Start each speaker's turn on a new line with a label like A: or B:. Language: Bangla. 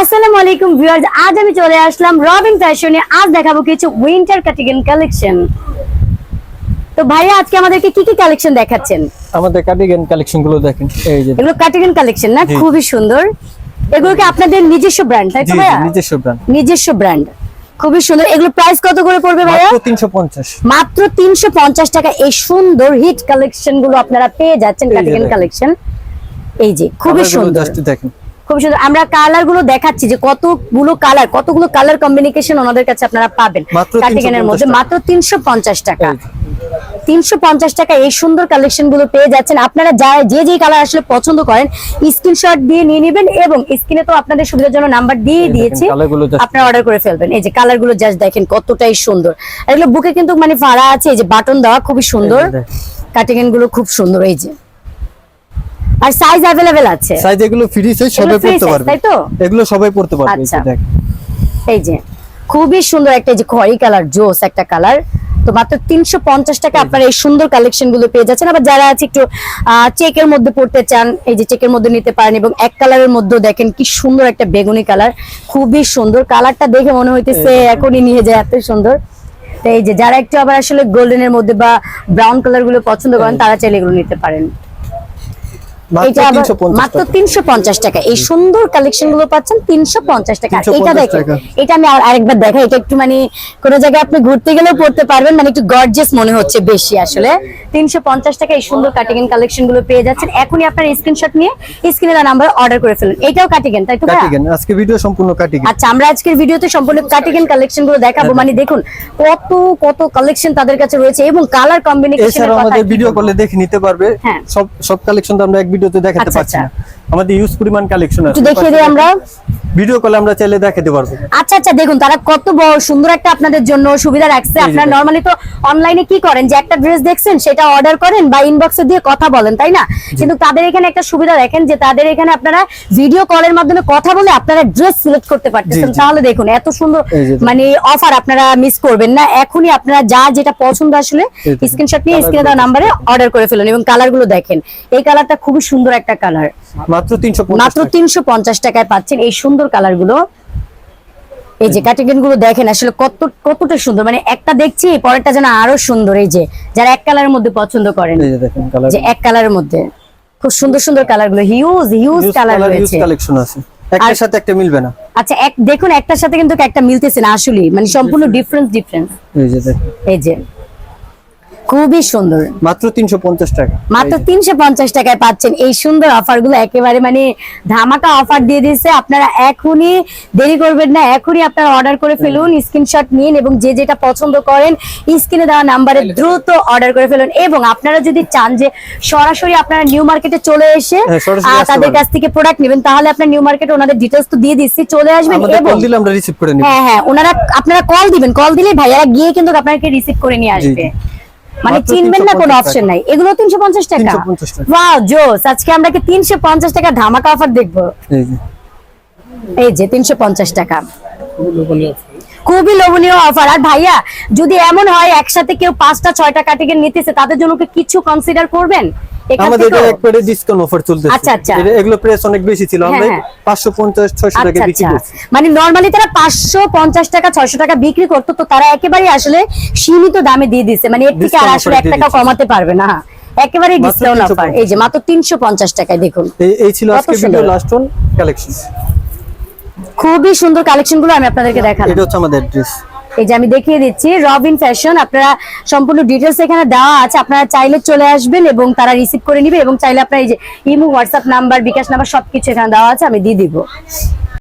A: আসসালামু আলাইকুম ভিউয়ার্স আজ আমি চলে আসলাম রবিন ফ্যাশনে। আজ দেখাবো কিছু উইন্টার কাটিগেন কালেকশন তো ভাইয়া আজকে আমাদেরকে কি কি কালেকশন দেখাচ্ছেন?
B: আমাদের কালেকশনগুলো দেখেন এই যে
A: এগুলো কাটিগেন কালেকশন না? খুবই সুন্দর। এগুলো কি আপনাদের নিজস্ব ব্র্যান্ড তাই তো ভাইয়া?
B: নিজস্ব ব্র্যান্ড
A: নিজস্ব ব্র্যান্ড খুবই সুন্দর। এগুলো প্রাইস কত করে পড়বে ভাইয়া?
B: মাত্র 350
A: মাত্র তিনশো পঞ্চাশ টাকা এই সুন্দর হিট কালেকশনগুলো আপনারা পেয়ে যাচ্ছেন কাটিগেন কালেকশন এই যে খুবই সুন্দর।
B: দেখেন।
A: খুব সুন্দর। আমরা কালারগুলো দেখাচ্ছি যে কতগুলো কালার কতগুলো কালার কম্বিনেশন ওনাদের কাছে আপনারা পাবেন। কার্টিগানের মধ্যে মাত্র তিনশো পঞ্চাশ টাকা। তিনশো পঞ্চাশ টাকা এই সুন্দর কালেকশনগুলো পেয়ে যাচ্ছেন। আপনারা যা যে যে কালার আসলে পছন্দ করেন স্ক্রিনশট দিয়ে নিয়ে নেবেন এবং স্ক্রিনে তো আপনাদের সুবিধার জন্য নাম্বার দিয়ে দিয়েছি। আপনারা অর্ডার করে ফেলবেন। এই যে কালারগুলো জাস্ট দেখেন কতটাই সুন্দর। এগুলো বুকে কিন্তু মানে ফাড়া আছে এই যে বাটন দেওয়া খুবই সুন্দর। কাটিংগুলো খুব সুন্দর এই যে। আর সাইজ অ্যাভেলেবেল আছে।
B: সাইজ এগুলো ফ্রি সাইজ সবাই পড়তে পারবে।
A: তাই তো?
B: এগুলো সবাই পড়তে পারবে
A: আচ্ছা। এই যে খুবই সুন্দর একটা যে খয়েরি কালার জোস একটা কালার। তো মাত্র তিনশো পঞ্চাশ টাকা আপনারা এই সুন্দর কালেকশনগুলো পেয়ে যাচ্ছেন। আবার যারা আছে একটু চেকের মধ্যে পড়তে চান এই যে চেকের মধ্যে নিতে পারেন এবং এক কালারের মধ্যে দেখেন কি সুন্দর একটা বেগুনি কালার খুবই সুন্দর। কালারটা দেখে মনে হইতেছে এখনই নিয়ে যায় এত সুন্দর। তো এই যে যারা একটু আবার আসলে গোল্ডেনের মধ্যে বা ব্রাউন কালারগুলো পছন্দ করেন তারা চাইলে এগুলো নিতে পারেন। এটা আবার
B: 350
A: মাত্র তিনশো পঞ্চাশ টাকা। এই সুন্দর কালেকশনগুলো পাচ্ছেন তিনশো পঞ্চাশ টাকা। এটা দেখেন এটা আমি আরেকবার দেখাই এটা একটু মানে কোন জায়গায় আপনি ঘুরতে গেলেও পড়তে পারবেন মানে একটু গর্জিয়াস মনে হচ্ছে বেশি আসলে। তিনশো পঞ্চাশ টাকা এই সুন্দর কাটিগেন কালেকশনগুলো পেয়ে যাচ্ছেন। এখনই আপনার স্ক্রিনশট নিয়ে স্ক্রিনে দেওয়া নাম্বার অর্ডার করে ফেলুন। এটাও কাটিগেন তাই তো
B: আজকে ভিডিও সম্পূর্ণ
A: আচ্ছা আমরা আজকের ভিডিওতে সম্পূর্ণ কাটিগেন কালেকশনগুলো দেখাবো। মানে দেখুন কত কত কালেকশন তাদের কাছে রয়েছে এবং কালার
B: আমাদের ভিডিও? দেখে নিতে পারবে।
A: হ্যাঁ।
B: সব সব কালেকশন তো আমরা এক ভিডিওতে দেখাতে
A: আচ্ছা,
B: পারছি না।
A: আচ্ছা।
B: আমাদের ইউজ পরিমাণ কালেকশন আছে।
A: দেখিয়ে দিই আমরা।
B: ভিডিও কলে আমরা চাইলে দেখাতে পারব।
A: আচ্ছা আচ্ছা দেখুন তারা কত বড় সুন্দর একটা আপনাদের জন্য সুবিধা রাখছে। আপনারা নরমালি তো অনলাইনে কি করেন যে একটা ড্রেস দেখছেন সেটা অর্ডার করেন বা ইনবক্সে দিয়ে কথা বলেন তাই না? কিন্তু তাদের এখানে একটা সুবিধা দেখেন যে তাদের এখানে আপনারা ভিডিও কলের মাধ্যমে কথা বলে আপনারা ড্রেস সিলেক্ট করতে পারতেছেন। তাহলে দেখুন এত সুন্দর। মানে অফার আপনারা মিস করবেন না। এখনই আপনারা যা যেটা পছন্দ আসলে। স্ক্রিনশট নিয়ে স্ক্রিনে দেওয়া নাম্বারে অর্ডার করে ফেলুন এবং কালারগুলো দেখেন। এই কালারটা খুবই সুন্দর একটা কালার
B: মাত্র 350
A: মাত্র
B: টাকা।
A: তিনশো পঞ্চাশ টাকায় পাচ্ছেন। এই সুন্দর কালারগুলো। এই যে কাটিংগুলো দেখেন আসলে কত কতটা সুন্দর। মানে একটা দেখছি পরেরটা যেন আরও সুন্দর। এই যে যারা এক কালারের মধ্যে পছন্দ করেন
B: যে
A: এক কালারের মধ্যে। খুব সুন্দর সুন্দর কালারগুলো হিউজ হিউজ কালার রয়েছে।
B: কালেকশন আছে। একটার সাথে একটা মিলবে না।
A: আচ্ছা এক দেখুন একটার সাথে কিন্তু একটা মিলতেছে না আসলে মানে সম্পূর্ণ ডিফারেন্স ডিফারেন্স
B: এই যে দেখেন।
A: এই যে খুবই সুন্দর।
B: মাত্র 350 টাকা।
A: মাত্র তিনশো পঞ্চাশ টাকায় পাচ্ছেন এই সুন্দর অফারগুলো একেবারে মানে ধামাকা অফার দিয়ে দিয়েছে। আপনারা এখনই দেরি করবেন না এখনই আপনারা অর্ডার করে ফেলুন স্ক্রিনশট নিন এবং যে যেটা পছন্দ করেন স্ক্রিনে দেওয়া নাম্বারে দ্রুত অর্ডার করে ফেলুন। এবং আপনারা যদি চান যে সরাসরি আপনারা নিউ মার্কেটে চলে এসে
B: হ্যাঁ,
A: তাদের কাছ থেকে প্রোডাক্ট নেবেন তাহলে আপনার নিউ মার্কেটে ওনাদের ডিটেলস তো দিয়ে দিচ্ছি চলে আসবেন এবং হ্যাঁ হ্যাঁ ওনারা আপনারা কল দিবেন কল দিলে ভাইয়ারা গিয়ে কিন্তু আপনাকে রিসিভ করে নিয়ে আসবে। মানে চিনবেন না কোনো অপশন নাই। এগুলো তিনশো পঞ্চাশ টাকা।
B: 350 টাকা।
A: ওয়াও জোস আজকে আমরা কি তিনশো পঞ্চাশ টাকা ধামাকা অফার দেখব?
B: এই যে।
A: এই যে তিনশো পঞ্চাশ টাকা। খুবই লোভনীয় অফার আর ভাইয়া যদি এমন হয় একসাথে কেউ পাঁচটা ছয়টা কাটিকে নিতেছে তাদের জন্য কি কিছু কনসিডার করবেন?
B: আমাদের একবারে ডিসকাউন্ট অফার চলতেছে।
A: আচ্ছা, আচ্ছা।
B: এগুলো প্রাইস অনেক বেশি ছিল। আমরা
A: হ্যাঁ,
B: 550 600 টাকা
A: আচ্ছা
B: বিক্রি করছি।
A: মানে নরমালি তারা পাঁচশো পঞ্চাশ টাকা ছয়শো টাকা বিক্রি করতো তো তারা একেবারে আসলে সীমিত দামে দিয়ে মানে এর থেকে আর আসলে টাকা কমাতে পারবে না। একেবারে
B: মাত্র
A: ডিসকাউন্ট অফার এই যে মাত্র তিনশো পঞ্চাশ টাকায় দেখুন।
B: এই এই ছিল আজকে ভিডিও লাস্ট ওয়ান কালেকশন
A: খুবই সুন্দর কালেকশনগুলো আমি আপনাদেরকে দেখালাম।
B: এটা হচ্ছে আমাদের ড্রেস
A: এই যে আমি দেখিয়ে দিচ্ছি রবিন ফ্যাশন আপনারা সম্পূর্ণ ডিটেলস এখানে দেওয়া আছে, আপনারা চাইলে চলে আসবেন এবং তারা রিসিভ করে নিবে এবং চাইলে আপনার এই যে imo WhatsApp number bKash number সবকিছু এখানে দেওয়া আছে, আমি দিয়ে দিব।